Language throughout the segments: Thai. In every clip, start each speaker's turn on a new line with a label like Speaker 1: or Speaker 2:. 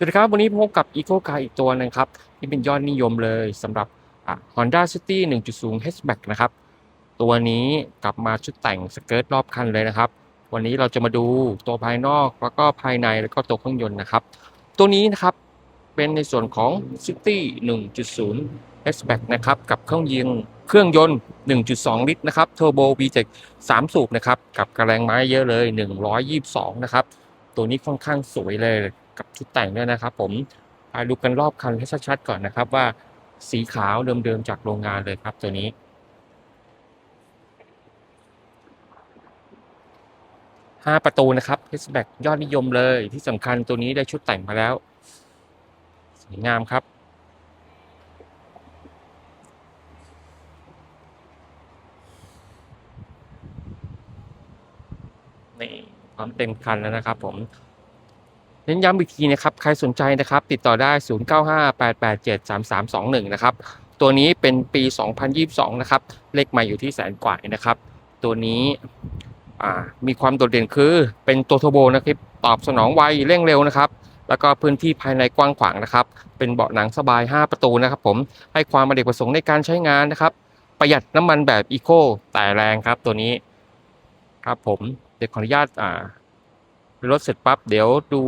Speaker 1: สวัสดีครับ วันนี้พบกับ Eco Car อีกตัวหนึงครับ ที่เป็นยอดนิยมเลยสำหรับอะ Honda City 1.0 Hatchback นะครับ ตัวนี้กลับมาชุดแต่งสเกิร์ตรอบคันเลยนะครับ วันนี้เราจะมาดูตัวภายนอกแล้วก็ภายในแล้วก็ตัวเครื่องยนต์นะครับ ตัวนี้นะครับเป็นในส่วนของ City 1.0 Hatchback นะครับ กับเครื่องยิงเครื่องยนต์ 1.2 ลิตรนะครับ Turbo VTEC 3สูบนะครับ กับกระแรงม้าเยอะเลย 122 นะครับ ตัวนี้ค่อนข้างสวยเลย กับชุดแต่งด้วยนะครับ ผมมาดูกันรอบคันให้ชัดๆก่อนนะครับ ว่าสีขาวเดิมๆจากโรงงานเลยครับ ตัวนี้ห้าประตูนะครับ Hatchback ยอดนิยมเลยที่สำคัญตัวนี้ได้ชุดแต่งมาแล้วสวยงามครับ นี่พร้อมเต็มคันแล้วนะครับผม เน้นย้ำอีกทีนะครับ ใครสนใจนะครับ ติดต่อได้ 0958873321 นะครับ ตัวนี้เป็นปี 2022 นะครับ เลขใหม่อยู่ที่แสนกว่านะครับ ตัวนี้มีความโดดเด่นคือเป็นตัวโทโบนะครับ ตอบสนองไวเร่งเร็วนะครับ แล้วก็พื้นที่ภายในกว้างขวางนะครับ เป็นเบาะหนังสบาย 5 ประตูนะครับผม ให้ความอเนกประสงค์ในการใช้งานนะครับ ประหยัดน้ำมันแบบอีโคแต่แรงครับตัวนี้ ครับผม เดี๋ยวขออนุญาตอ่า รถเสร็จปั๊บเดี๋ยวดู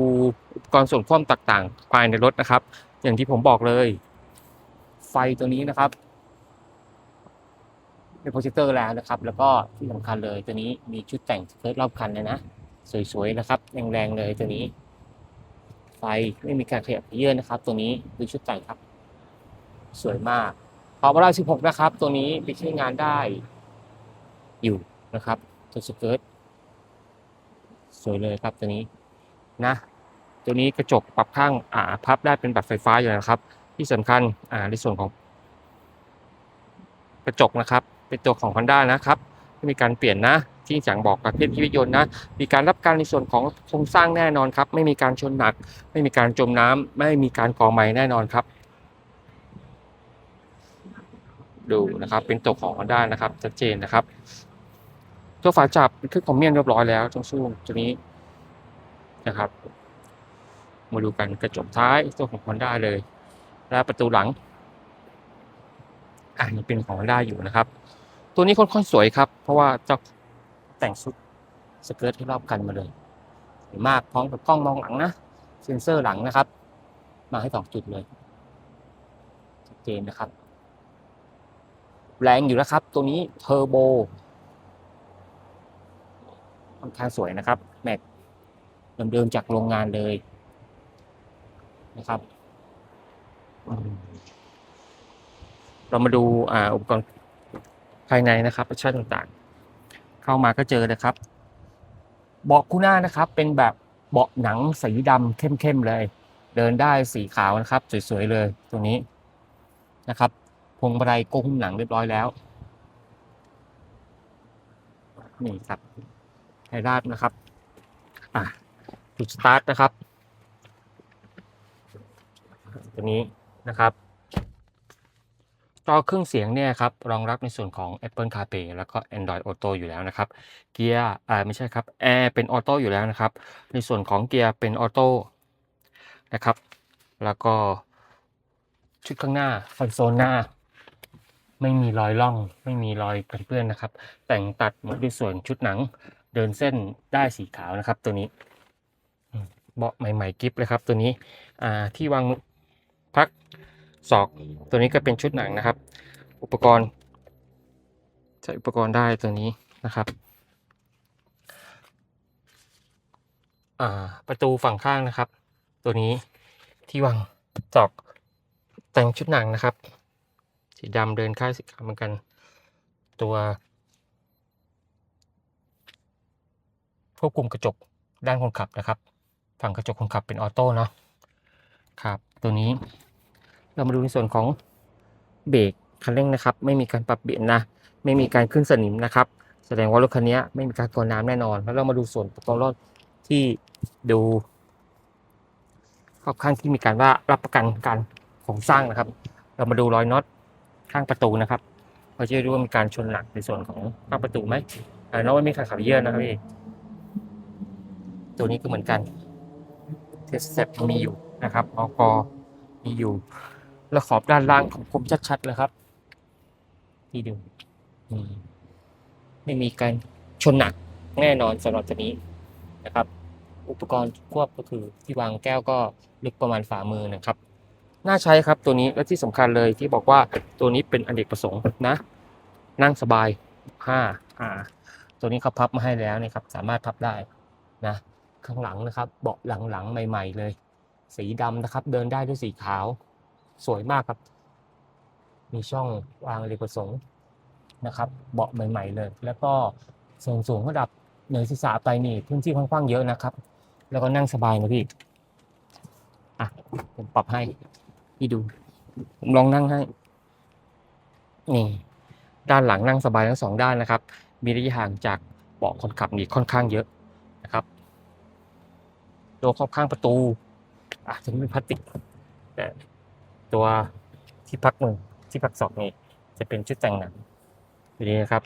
Speaker 1: อุปกรณ์ส่วนควบต่างๆ ภายในรถนะครับ อย่างที่ผมบอกเลย ไฟตัวนี้นะครับเป็นโปรเจคเตอร์แล้วนะครับ แล้วก็ที่สำคัญเลยตัวนี้มีชุดแต่งสเกิร์ตรอบคันเลยนะ สวยๆนะครับแรงๆเลยตัวนี้ ไฟไม่มีการขยับเยื่อนนะครับ ตัวนี้ดูชุดแต่งครับ สวยมากพอเวลา16 นะครับ ตัวนี้ไปใช้งานได้อยู่นะครับตัวสเกิร์ต สวยเลยครับตัวนี้นะ ตัวนี้กระจกปรับข้างอ่าพับได้เป็นแบบไฟฟ้าอยู่นะครับ ที่สำคัญอ่าในส่วนของ กระจกนะครับ เป็นตัวของ Honda นะครับไม่มีการเปลี่ยนนะที่อย่งบอกประเภทที่รถยนต์นะมีการรับการในส่วนของโครงสร้างแน่นอนครับ ไม่มีการชนหนัก ไม่มีการจมน้ำไม่มีการก่อไม้แน่นอนครับ ดูนะครับเป็นตัวของ Honda นะครับชัดเจนนะครับ ตัวฝาจับเป็นคืองคอมเมียนเรียบร้อยแล้วตรงช่วงตัวนี้นะครับ มาดูกันกระจกท้ายตัวของ Honda เลย และประตูหลังอ่ายังเป็นของ Honda อยู่นะครับ ตัวนี้ค่อนข้างสวยครับ เพราะว่าเจะแต่งชุดสเกิร์ตให้รอบกันมาเลยสวยมากพร้อมกับกล้องมองหลังนะเซ็นเซอร์หลังนะครับ มาให้สองจุดเลยชัดเจนนะครับ แรงอยู่แล้วครับ ตัวนี้เทอร์โบ ค่อนข้างสวยนะครับ แม็กเดิมๆจากโรงงานเลยนะครับ เรามาดูอ่าอุปกรณ์ภายในนะครับอชั่นต่างๆ เข้ามาก็เจอเลยครับ เบาะคู่หน้านะครับ เป็นแบบเบาะหนังสีดำเข้มๆเลย เดินได้สีขาวนะครับ สวยๆเลยตัวนี้นะครับ พวงมาลัยโก้หุ้มหนังเรียบร้อยแล้ว นี่ครับ ไทยราชนะครับ อะจุดสตาร์ทนะครับตัวนี้นะครับจอเครื่องเสียงเนี่ยครับรองรับในส่วนของ Apple CarPlay แล้วก็ Android Auto อยู่แล้วนะครับ เกียร์อ่าไม่ใช่ครับแอร์เป็นออโต้อยู่แล้วนะครับ ในส่วนของเกียร์เป็นออโต้นะครับ แล้วก็ชุดข้างหน้าคอนโซลหน้า ไม่มีรอยล่อง ไม่มีรอยกันเปื้อนนะครับ แต่งตัดหมดด้วยส่วนชุดหนัง เดินเส้นได้สีขาวนะครับ ตัวนี้เบาะใหม่ ๆกิฟเลยครับ ตัวนี้ที่วางพักศอกตัวนี้ก็เป็นชุดหนังนะครับ อุปกรณ์ใช้อุปกรณ์ได้ตัวนี้นะครับประตูฝั่งข้างนะครับ ตัวนี้ที่วางศอกแต่งชุดหนังนะครับ สีดำเดินค่ายสีขาวเหมือนกัน ตัว ควบคุมกระจกด้านคนขับนะครับ ฝั่งกระจกคนขับเป็นออโต้เนาะครับ ตัวนี้เรามาดูในส่วนของเบรกคันเร่งนะครับ ไม่มีการปรับเปลี่ยนนะ ไม่มีการขึ้นสนิมนะครับ แสดงว่ารถคันนี้ไม่มีการกรอน้ำแน่นอน แล้วเรามาดูส่วนประกอบรถที่ดูรอบข้างที่มีการว่ารับประกันการของสร้างนะครับ เรามาดูรอยน็อตข้างประตูนะครับเราจะด้รู้ว่ามีการชนหนักในส่วนของข้างประตูไหมอ่าน็อตไม่มีขาดขับเยื่อนะครับพี่ ตัวนี้ก็เหมือนกันเทสเซ็ตมีอยู่นะครับออกมีอยู่ แล้วขอบด้านล่างของผมชัดๆเลยครับที่ดูไม่มีการชนหนักแน่นอนสำหรับตัวนี้นะครับ อุปกรณ์ควบก็คือที่วางแก้วก็ลึกประมาณฝ่ามือนะครับ น่าใช้ครับตัวนี้และที่สำคัญเลยที่บอกว่าตัวนี้เป็นอเนกประสงค์นะ นั่งสบายห้าอ่าตัวนี้เขาพับมาให้แล้วนะครับ สามารถพับได้นะ ข้างหลังนะครับ เบาะหลังๆใหม่ ๆ เลย สีดำนะครับ เดินได้ด้วยสีขาว สวยมากครับ มีช่องวางอเนกประสงค์นะครับ เบาะใหม่ ๆ เลย แล้วก็ส่วนสูงระดับเหนือศีรษะไปนี่พื้นที่ค่อนข้างเยอะนะครับ แล้วก็นั่งสบายนะพี่อะผมปรับให้พี่ดู ผมลองนั่งให้นี่ด้านหลังนั่งสบายทั้งสองด้านนะครับ มีระยะห่างจากเบาะคนขับนี่ค่อนข้างเยอะ ตัวครอบข้างประตูอะถึงเป็นพลาสติกแต่ตัวที่พักมือที่พักศอกนี่จะเป็นชุดแต่งหนังทีนี้นะครับ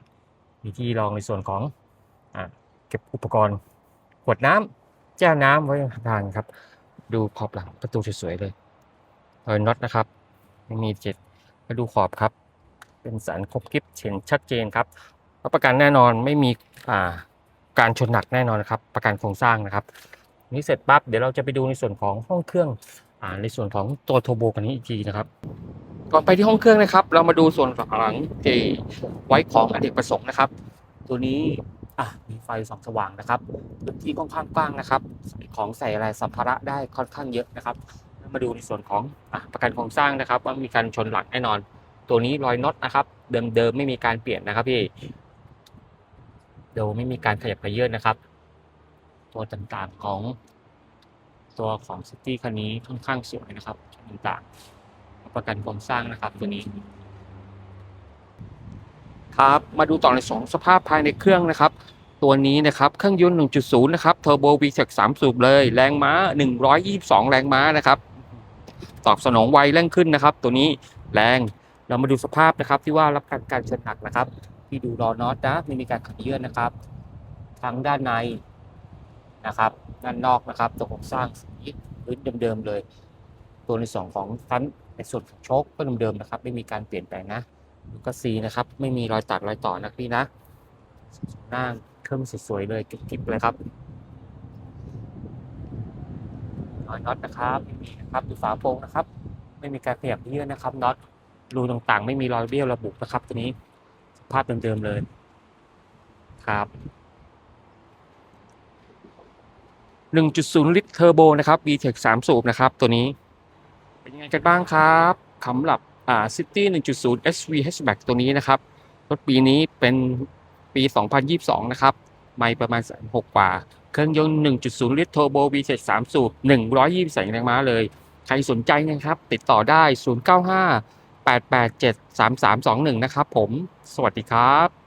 Speaker 1: มีที่รองในส่วนของอะเก็บอุปกรณ์ขวดน้ำแก้วน้ำไว้ทางครับ ดูขอบหลังประตูสวยๆเลยรอยน็อตนะครับไม่มีเจ็ดมาดูขอบครับ เป็นสารครบกริบเห็นชัดเจนครับรับประกันแน่นอนไม่มีอ่าการชนหนักแน่นอนนครับ ประกันโครงสร้างนะครับ นี้เสร็จปั๊บเดี๋ยวเราจะไปดูในส่วนของห้องเครื่องอ่าในส่วนของตัวโทโบกันนี้อีกทีนะครับก่อนไปที่ห้องเครื่องนะครับ เรามาดูส่วนหลังที่ไว้ของอเนกประสงค์นะครับ ตัวนี้อะมีไฟสองสว่างนะครับพื้นที่ค่อนข้างกว้างนะครับ ของใส่อะไรสัมภาระได้ค่อนข้างเยอะนะครับ มาดูในส่วนของอะประกันโครงสร้างนะครับ ว่ามีการชนหลักแน่นอน ตัวนี้รอยน็อตนะครับ เดิมๆไม่มีการเปลี่ยนนะครับพี่เดี๋ยวไม่มีการขยับขยื่นนะครับ ตัวต่างๆของตัวของซิตี้คันนี้ค่อนข้างสวยนะครับต่างๆประกันโครงสร้างนะครับตัวนี้ ครับมาดูต่อในสองสภาพภายในเครื่องนะครับ ตัวนี้นะครับเครื่องยนต์ 1.0 นะครับเทอร์โบ VTEC 3สูบเลย แรงม้า 122 แรงม้านะครับตอบสนองไวเร่งขึ้นนะครับ ตัวนี้แรงเรามาดูสภาพนะครับที่ว่ารับการการชนหนักนะครับ ที่ดูรอน็อตนะไม่มีการขัดเยื่อนนะครับ ทั้งด้านใน นะครับด้านนอกนะครับตัวโครงสร้างสีพื้นเดิมๆเลย ตัวในสองของฟันในส่วนของโชคก็เดิมๆนะครับ ไม่มีการเปลี่ยนแปลงนะแล้วก็ซีนะครับ ไม่มีรอยตัดรอยต่อนะพี่นะหน้าเครื่องสวยๆเลยกิ๊บๆเลยครับรอยน็อตนะครับไม่มีนะครับดูฝาโปร่งนะครับ ไม่มีการขยับเยื่อนนะครับน็อตรูต่างๆ ไม่มีรอยเบี้ยวระบุนะครับตัวนี้สภาพเดิมๆเลยครับ 1.0 ลิตรเทอร์โบนะครับ VTEC 3 สูบนะครับ ตัวนี้ เป็นยังไงกันบ้างครับสำหรับอ่า City 1.0 SV Hatchback ตัวนี้นะครับ รถปีนี้เป็นปี 2022 นะครับ ไม่ประมาณแสนหกว่า เครื่องยนต์ 1.0 ลิตรเทอร์โบ V7 3สูบ 120แรงม้าเลย ใครสนใจนะครับ ติดต่อได้ 095 887 3321 นะครับผม สวัสดีครับ